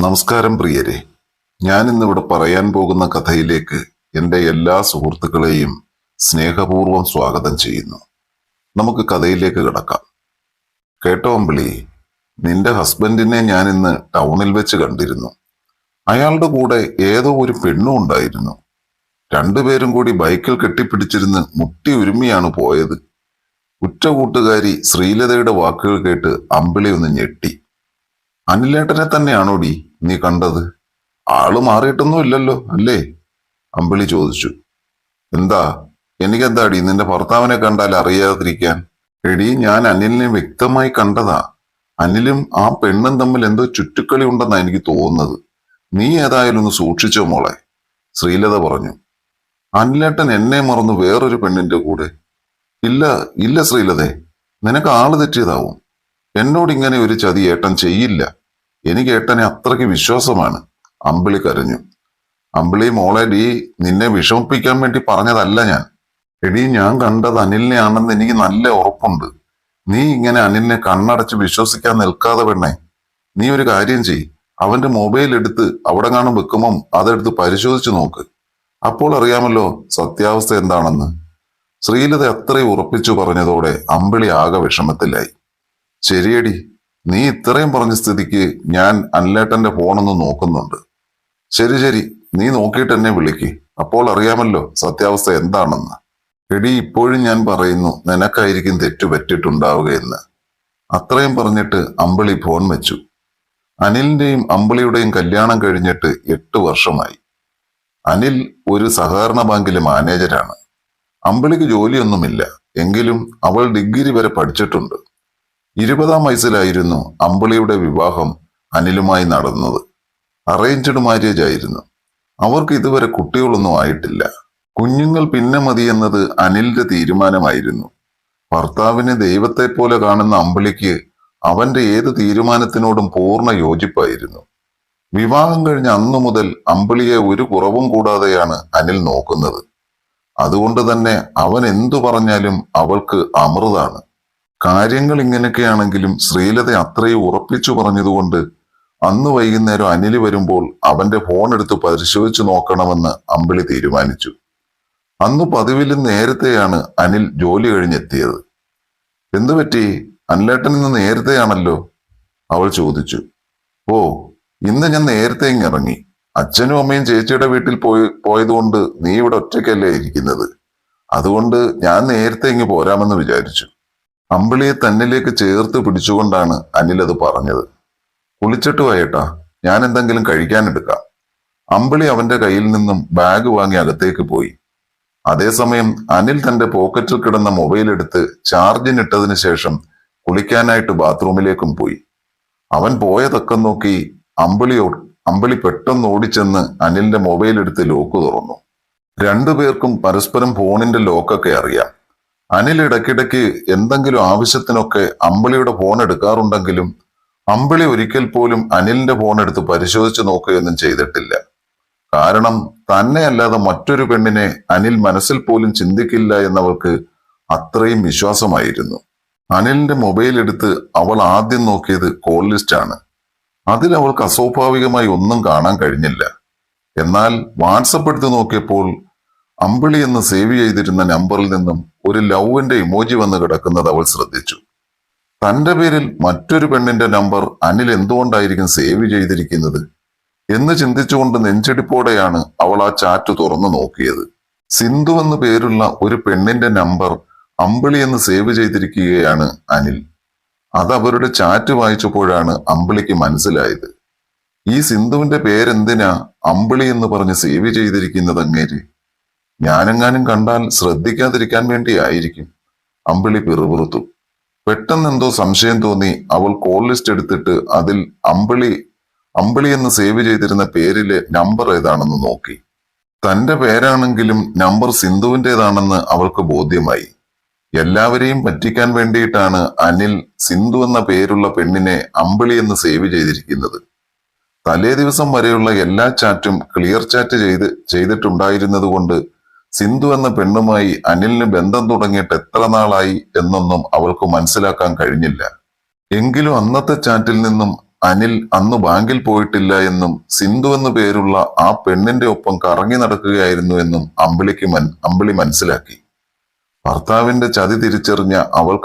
നമസ്കാരം പ്രിയരെ. ഞാൻ ഇന്നിവിടെ പറയാൻ പോകുന്ന കഥയിലേക്ക് എന്റെ എല്ലാ സുഹൃത്തുക്കളെയും സ്നേഹപൂർവം സ്വാഗതം ചെയ്യുന്നു. നമുക്ക് കഥയിലേക്ക് കിടക്കാം. കേട്ടോ അമ്പിളി നിന്റെ ഹസ്ബൻഡിനെ ഞാൻ ഇന്ന് ടൗണിൽ വെച്ച് കണ്ടിരുന്നു. അയാളുടെ കൂടെ ഏതോ ഒരു പെണ്ണും ഉണ്ടായിരുന്നു. രണ്ടുപേരും കൂടി ബൈക്കിൽ കെട്ടിപ്പിടിച്ചിരുന്ന് മുട്ടി ഉരുമിയാണ് പോയത്. ഉറ്റ കൂട്ടുകാരി ശ്രീലതയുടെ വാക്കുകൾ കേട്ട് അമ്പിളി ഒന്ന് ഞെട്ടി. അനിലേട്ടനെ തന്നെയാണോടി നീ കണ്ടത്? ആൾ മാറിയിട്ടൊന്നും ഇല്ലല്ലോ അല്ലേ? അമ്പിളി ചോദിച്ചു. എന്താ എനിക്കെന്താടി നിന്റെ ഭർത്താവിനെ കണ്ടാൽ അറിയാതിരിക്കാൻ? എടി ഞാൻ അനിലിനെ വ്യക്തമായി കണ്ടതാ. അനിലും ആ പെണ്ണും തമ്മിൽ എന്തോ ചുറ്റുക്കളി ഉണ്ടെന്നാ എനിക്ക് തോന്നുന്നത്. നീ ഏതായാലും ഒന്ന് സൂക്ഷിച്ചോ മോളെ? ശ്രീലത പറഞ്ഞു. അനിലേട്ടൻ എന്നെ മറന്നു വേറൊരു പെണ്ണിന്റെ കൂടെ. ഇല്ല ഇല്ല ശ്രീലതേ നിനക്ക് ആൾ തെറ്റിയതാവും. എന്നോട് ഇങ്ങനെ ഒരു ചതി ഏട്ടൻ ചെയ്യില്ല. എനിക്ക് ഏട്ടനെ അത്രയ്ക്ക് വിശ്വാസമാണ്. അമ്പിളി കരഞ്ഞു. അമ്പിളി മോളെ ഡീ നിന്നെ വിഷമിപ്പിക്കാൻ വേണ്ടി പറഞ്ഞതല്ല ഞാൻ. എടീ ഞാൻ കണ്ടത് അനിലിനെ ആണെന്ന് എനിക്ക് നല്ല ഉറപ്പുണ്ട്. നീ ഇങ്ങനെ അനിലിനെ കണ്ണടച്ച് വിശ്വസിക്കാൻ നിൽക്കാതെ പെണ്ണേ. നീ ഒരു കാര്യം ചെയ് അവന്റെ മൊബൈൽ എടുത്ത് അവിടെ കാണും വെക്കുമ്പം അതെടുത്ത് പരിശോധിച്ചു നോക്ക്. അപ്പോൾ അറിയാമല്ലോ സത്യാവസ്ഥ എന്താണെന്ന്. ശ്രീലത അത്രയും ഉറപ്പിച്ചു പറഞ്ഞതോടെ അമ്പിളി ആകെ വിഷമത്തിലായി. ശരിയടി. നീ ഇത്രയും പറഞ്ഞ സ്ഥിതിക്ക് ഞാൻ അനിലേട്ടന്റെ ഫോണൊന്ന് നോക്കുന്നുണ്ട്. ശരി ശരി. നീ നോക്കിയിട്ട് എന്നെ വിളിക്ക്. അപ്പോൾ അറിയാമല്ലോ സത്യാവസ്ഥ എന്താണെന്ന്. എടി ഇപ്പോഴും ഞാൻ പറയുന്നു നിനക്കായിരിക്കും തെറ്റു പറ്റിയിട്ടുണ്ടാവുകയെന്ന്. അത്രയും പറഞ്ഞിട്ട് അമ്പിളി ഫോൺ വെച്ചു. അനിലിന്റെയും അമ്പിളിയുടെയും കല്യാണം കഴിഞ്ഞിട്ട് എട്ട് വർഷമായി. അനിൽ ഒരു സഹകരണ ബാങ്കിലെ മാനേജരാണ്. അമ്പിളിക്ക് ജോലിയൊന്നുമില്ല. എങ്കിലും അവൾ ഡിഗ്രി വരെ പഠിച്ചിട്ടുണ്ട്. ഇരുപതാം വയസ്സിലായിരുന്നു അമ്പിളിയുടെ വിവാഹം അനിലുമായി നടന്നത്. അറേഞ്ച്ഡ് മാര്യേജ് ആയിരുന്നു. അവർക്ക് ഇതുവരെ കുട്ടികളൊന്നും ആയിട്ടില്ല. കുഞ്ഞുങ്ങൾ പിന്നെ മതി എന്നത് അനിലിന്റെ തീരുമാനമായിരുന്നു. ഭർത്താവിനെ ദൈവത്തെ പോലെ കാണുന്ന അമ്പിളിക്ക് അവന്റെ ഏത് തീരുമാനത്തിനോടും പൂർണ യോജിപ്പായിരുന്നു. വിവാഹം കഴിഞ്ഞ അന്നു മുതൽ അമ്പിളിയെ ഒരു കുറവും കൂടാതെയാണ് അനിൽ നോക്കുന്നത്. അതുകൊണ്ട് തന്നെ അവൻ എന്തു പറഞ്ഞാലും അവൾക്ക് അമൃതാണ്. കാര്യങ്ങൾ ഇങ്ങനെയൊക്കെയാണെങ്കിലും ശ്രീലത അത്രയും ഉറപ്പിച്ചു പറഞ്ഞതുകൊണ്ട് അന്ന് വൈകുന്നേരം അനിൽ വരുമ്പോൾ അവന്റെ ഫോൺ എടുത്ത് പരിശോധിച്ചു നോക്കണമെന്ന് അമ്പിളി തീരുമാനിച്ചു. അന്ന് പതിവിലും നേരത്തെയാണ് അനിൽ ജോലി കഴിഞ്ഞെത്തിയത്. എന്തു പറ്റി? അനിലേട്ടൻ ഇന്ന് നേരത്തെയാണല്ലോ? അവൾ ചോദിച്ചു. ഓ ഇന്ന് ഞാൻ നേരത്തെ ഇറങ്ങി അച്ഛനും അമ്മയും ചേച്ചിയുടെ വീട്ടിൽ പോയി പോയതുകൊണ്ട് നീ ഇവിടെ ഒറ്റയ്ക്കല്ലേ ഇരിക്കുന്നത്. അതുകൊണ്ട് ഞാൻ നേരത്തെ ഇങ്ങ് പോരാമെന്ന് വിചാരിച്ചു. അമ്പിളിയെ തന്നിലേക്ക് ചേർത്ത് പിടിച്ചുകൊണ്ടാണ് അനിൽ അത് പറഞ്ഞത്. കുളിച്ചിട്ട് വയട്ടാ ഞാൻ എന്തെങ്കിലും കഴിക്കാനെടുക്കാം അമ്പിളി അവന്റെ കയ്യിൽ നിന്നും ബാഗ് വാങ്ങി അകത്തേക്ക് പോയി. അതേസമയം അനിൽ തന്റെ പോക്കറ്റിൽ കിടന്ന മൊബൈൽ എടുത്ത് ചാർജിനിട്ടതിന് ശേഷം കുളിക്കാനായിട്ട് ബാത്റൂമിലേക്കും പോയി. അവൻ പോയതൊക്കെ നോക്കി അമ്പിളി അമ്പിളി പെട്ടെന്ന് ഓടിച്ചെന്ന് അനിലിന്റെ മൊബൈൽ എടുത്ത് ലോക്ക് തുറന്നു. രണ്ടുപേർക്കും പരസ്പരം ഫോണിന്റെ ലോക്കൊക്കെ അറിയാം. അനിൽ ഇടയ്ക്കിടയ്ക്ക് എന്തെങ്കിലും ആവശ്യത്തിനൊക്കെ അമ്പിളിയുടെ ഫോൺ എടുക്കാറുണ്ടെങ്കിലും അമ്പിളി ഒരിക്കൽ പോലും അനിലിന്റെ ഫോൺ എടുത്ത് പരിശോധിച്ചു നോക്കുകയൊന്നും ചെയ്തിട്ടില്ല. കാരണം തന്നെ അല്ലാതെ മറ്റൊരു പെണ്ണിനെ അനിൽ മനസ്സിൽ പോലും ചിന്തിക്കില്ല എന്നവൾക്ക് അത്രയും വിശ്വാസമായിരുന്നു. അനിലിന്റെ മൊബൈൽ എടുത്ത് അവൾ ആദ്യം നോക്കിയത് കോൾ ലിസ്റ്റ് ആണ്. അതിൽ അവൾക്ക് അസ്വാഭാവികമായി ഒന്നും കാണാൻ കഴിഞ്ഞില്ല. എന്നാൽ വാട്സപ്പ് എടുത്ത് നോക്കിയപ്പോൾ അമ്പിളി എന്ന് സേവ് ചെയ്തിരുന്ന നമ്പറിൽ നിന്നും ഒരു ലവിന്റെ ഇമോജി വന്ന് കിടക്കുന്നത് അവൾ ശ്രദ്ധിച്ചു. തന്റെ പേരിൽ മറ്റൊരു പെണ്ണിന്റെ നമ്പർ അനിൽ എന്തുകൊണ്ടായിരിക്കും സേവ് ചെയ്തിരിക്കുന്നത്? എന്ന് ചിന്തിച്ചുകൊണ്ട് നെഞ്ചടിപ്പോടെയാണ് അവൾ ആ ചാറ്റ് തുറന്നു നോക്കിയത്. സിന്ധു എന്ന് പേരുള്ള ഒരു പെണ്ണിന്റെ നമ്പർ അമ്പിളി എന്ന് സേവ് ചെയ്തിരിക്കുകയാണ് അനിൽ. അത് അവരുടെ ചാറ്റ് വായിച്ചപ്പോഴാണ് അമ്പിളിക്ക് മനസ്സിലായത്. ഈ സിന്ധുവിന്റെ പേരെന്തിനാ അമ്പിളി എന്ന് പറഞ്ഞ് സേവ് ചെയ്തിരിക്കുന്നത് അങ്ങേര്? ഞാനെങ്ങാനും കണ്ടാൽ ശ്രദ്ധിക്കാതിരിക്കാൻ വേണ്ടിയായിരിക്കും. അമ്പിളി പിറുപിറുത്തു. പെട്ടെന്ന് എന്തോ സംശയം തോന്നി അവൾ കോൾ ലിസ്റ്റ് എടുത്തിട്ട് അതിൽ അമ്പിളി അമ്പിളി എന്ന് സേവ് ചെയ്തിരുന്ന പേരിലെ നമ്പർ ഏതാണെന്ന് നോക്കി. തന്റെ പേരാണെങ്കിലും നമ്പർ സിന്ധുവിന്റെതാണെന്ന് അവൾക്ക് ബോധ്യമായി. എല്ലാവരെയും പറ്റിക്കാൻ വേണ്ടിയിട്ടാണ് അനിൽ സിന്ധു എന്ന പേരുള്ള പെണ്ണിനെ അമ്പിളി എന്ന് സേവ് ചെയ്തിരിക്കുന്നത്. തലേ ദിവസം വരെയുള്ള എല്ലാ ചാറ്റും ക്ലിയർ ചാറ്റ് ചെയ്ത് ചെയ്തിട്ടുണ്ടായിരുന്നത് കൊണ്ട് സിന്ധു എന്ന പെണ്ണുമായി അനിലിന് ബന്ധം തുടങ്ങിയിട്ട് എത്ര നാളായി എന്നൊന്നും അവൾക്ക് മനസ്സിലാക്കാൻ കഴിഞ്ഞില്ല. എങ്കിലും അന്നത്തെ ചാറ്റിൽ നിന്നും അനിൽ അന്ന് ബാങ്കിൽ പോയിട്ടില്ല എന്നും സിന്ധു എന്നു പേരുള്ള ആ പെണ്ണിന്റെ ഒപ്പം കറങ്ങി നടക്കുകയായിരുന്നു എന്നും അമ്പിളിക്ക് മൻ അമ്പിളി മനസ്സിലാക്കി. ഭർത്താവിന്റെ ചതി തിരിച്ചറിഞ്ഞ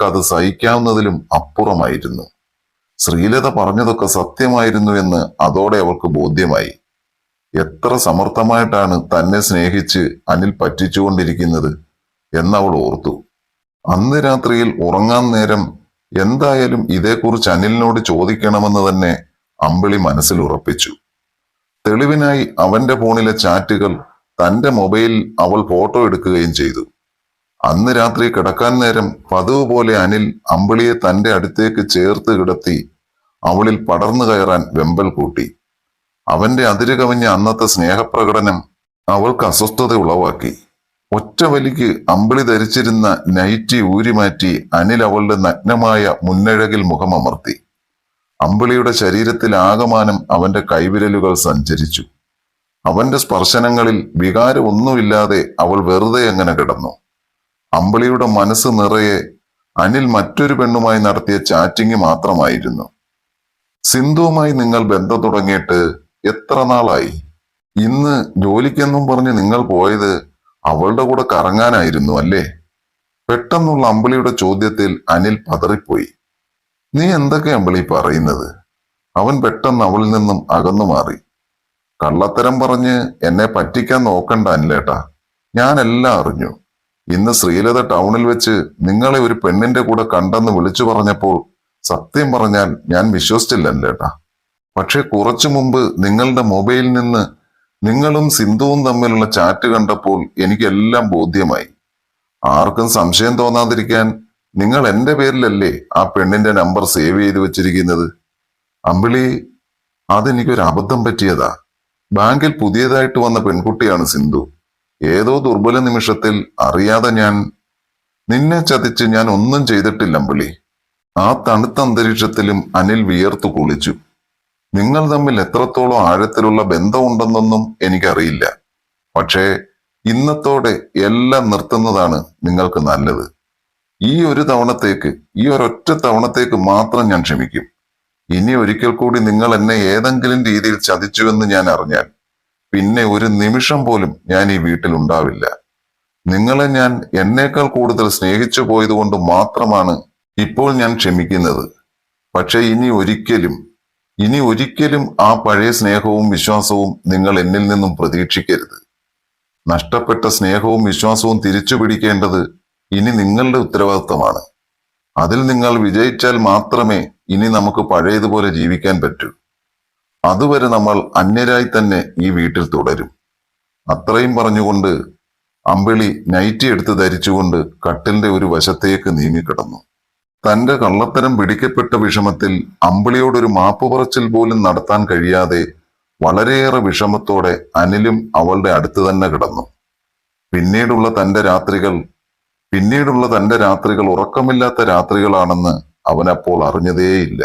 അത് സഹിക്കാവുന്നതിലും അപ്പുറമായിരുന്നു. ശ്രീലത പറഞ്ഞതൊക്കെ സത്യമായിരുന്നു എന്ന് അതോടെ അവൾക്ക് ബോധ്യമായി. എത്ര സമർത്ഥമായിട്ടാണ് തന്നെ സ്നേഹിച്ച് അനിൽ പറ്റിച്ചുകൊണ്ടിരിക്കുന്നത് എന്നവൾ ഓർത്തു. അന്ന് രാത്രിയിൽ ഉറങ്ങാൻ നേരം എന്തായാലും ഇതേക്കുറിച്ച് അനിലിനോട് ചോദിക്കണമെന്ന് തന്നെ അമ്പിളി മനസ്സിൽ ഉറപ്പിച്ചു. തെളിവിനായി അവന്റെ ഫോണിലെ ചാറ്റുകൾ തന്റെ മൊബൈൽ അവൾ ഫോട്ടോ എടുക്കുകയും ചെയ്തു. അന്ന് രാത്രി കിടക്കാൻ നേരം പതിവ് പോലെ അനിൽ അമ്പിളിയെ തന്റെ അടുത്തേക്ക് ചേർത്ത് കിടത്തി അവളിൽ പടർന്നു കയറാൻ വെമ്പൽ കൂട്ടി. അവന്റെ അതിര് കവിഞ്ഞ അന്നത്തെ സ്നേഹപ്രകടനം അവൾക്ക് അസ്വസ്ഥത ഉളവാക്കി. ഒറ്റ വലിക്ക് അമ്പിളി ധരിച്ചിരുന്ന നൈറ്റി ഊരിമാറ്റി അനിൽ അവളുടെ നഗ്നമായ മുന്നഴകിൽ മുഖമമർത്തി. അമ്പിളിയുടെ ശരീരത്തിൽ ആകമാനം അവന്റെ കൈവിരലുകൾ സഞ്ചരിച്ചു. അവന്റെ സ്പർശനങ്ങളിൽ വികാരമൊന്നുമില്ലാതെ അവൾ വെറുതെ അങ്ങനെ കിടന്നു. അമ്പിളിയുടെ മനസ്സ് നിറയെ അനിൽ മറ്റൊരു പെണ്ണുമായി നടത്തിയ ചാറ്റിംഗ് മാത്രമായിരുന്നു. സിന്ധുവുമായി നിങ്ങൾ ബന്ധം തുടങ്ങിയിട്ട് എത്ര നാളായി? ഇന്ന് ജോലിക്കെന്നും പറഞ്ഞ് നിങ്ങൾ പോയത് അവളുടെ കൂടെ കറങ്ങാനായിരുന്നു അല്ലേ? പെട്ടെന്നുള്ള അമ്പിളിയുടെ ചോദ്യത്തിൽ അനിൽ പതറിപ്പോയി. നീ എന്തൊക്കെ അമ്പിളി പറയുന്നത്? അവൻ പെട്ടെന്ന് അവളിൽ നിന്നും അകന്നു മാറി. കള്ളത്തരം പറഞ്ഞ് എന്നെ പറ്റിക്കാൻ നോക്കണ്ട അനിലേട്ടാ. ഞാനെല്ലാം അറിഞ്ഞു. ഇന്ന് ശ്രീലത ടൗണിൽ വെച്ച് നിങ്ങളെ ഒരു പെണ്ണിന്റെ കൂടെ കണ്ടെന്ന് വിളിച്ചു പറഞ്ഞപ്പോൾ സത്യം പറഞ്ഞാൽ ഞാൻ വിശ്വസിച്ചില്ല അനിലേട്ടാ. പക്ഷെ കുറച്ചു മുമ്പ് നിങ്ങളുടെ മൊബൈലിൽ നിന്ന് നിങ്ങളും സിന്ധുവും തമ്മിലുള്ള ചാറ്റ് കണ്ടപ്പോൾ എനിക്കെല്ലാം ബോധ്യമായി. ആർക്കും സംശയം തോന്നാതിരിക്കാൻ നിങ്ങൾ എന്റെ പേരിലല്ലേ ആ പെണ്ണിന്റെ നമ്പർ സേവ് ചെയ്ത് വെച്ചിരിക്കുന്നത്? അമ്പിളി അതെനിക്കൊരു അബദ്ധം പറ്റിയതാ. ബാങ്കിൽ പുതിയതായിട്ട് വന്ന പെൺകുട്ടിയാണ് സിന്ധു. ഏതോ ദുർബല നിമിഷത്തിൽ അറിയാതെ ഞാൻ നിന്നെ ചതിച്ച് ഞാൻ ഒന്നും ചെയ്തിട്ടില്ല അമ്പിളി. ആ തണുത്ത അന്തരീക്ഷത്തിലും അനിൽ വിയർത്തു കുളിച്ചു. നിങ്ങൾ തമ്മിൽ എത്രത്തോളം ആഴത്തിലുള്ള ബന്ധമുണ്ടെന്നൊന്നും എനിക്കറിയില്ല. പക്ഷേ ഇന്നത്തോടെ എല്ലാം നിർത്തുന്നതാണ് നിങ്ങൾക്ക് നല്ലത്. ഈ ഒരു തവണത്തേക്ക് ഈ ഒരൊറ്റ തവണത്തേക്ക് മാത്രം ഞാൻ ക്ഷമിക്കും. ഇനി ഒരിക്കൽ കൂടി നിങ്ങൾ എന്നെ ഏതെങ്കിലും രീതിയിൽ ചതിച്ചുവെന്ന് ഞാൻ അറിഞ്ഞാൽ പിന്നെ ഒരു നിമിഷം പോലും ഞാൻ ഈ വീട്ടിൽ ഉണ്ടാവില്ല. നിങ്ങളെ ഞാൻ എന്നേക്കാൾ കൂടുതൽ സ്നേഹിച്ചു പോയതുകൊണ്ട് മാത്രമാണ് ഇപ്പോൾ ഞാൻ ക്ഷമിക്കുന്നത്. പക്ഷെ ഇനി ഒരിക്കലും ഇനി ഒരിക്കലും ആ പഴയ സ്നേഹവും വിശ്വാസവും നിങ്ങൾ എന്നിൽ നിന്നും പ്രതീക്ഷിക്കരുത്. നഷ്ടപ്പെട്ട സ്നേഹവും വിശ്വാസവും തിരിച്ചു പിടിക്കേണ്ടത് ഇനി നിങ്ങളുടെ ഉത്തരവാദിത്തമാണ് അതിൽ നിങ്ങൾ വിജയിച്ചാൽ മാത്രമേ ഇനി നമുക്ക് പഴയതുപോലെ ജീവിക്കാൻ പറ്റൂ. അതുവരെ നമ്മൾ അന്യരായി തന്നെ ഈ വീട്ടിൽ തുടരും. അത്രയും പറഞ്ഞുകൊണ്ട് അമ്പിളി നൈറ്റി എടുത്ത് ധരിച്ചുകൊണ്ട് കട്ടിലിന്റെ ഒരു വശത്തേക്ക് നീങ്ങിക്കിടന്നു. തന്റെ കള്ളത്തരം പിടിക്കപ്പെട്ട വിഷമത്തിൽ അമ്പിളിയോടൊരു മാപ്പ് പറച്ചിൽ പോലും നടത്താൻ കഴിയാതെ വളരെയേറെ വിഷമത്തോടെ അനിലും അവളുടെ അടുത്ത് തന്നെ കിടന്നു. പിന്നീടുള്ള തന്റെ രാത്രികൾ പിന്നീടുള്ള തന്റെ രാത്രികൾ ഉറക്കമില്ലാത്ത രാത്രികളാണെന്ന് അവനപ്പോൾ അറിഞ്ഞതേയില്ല.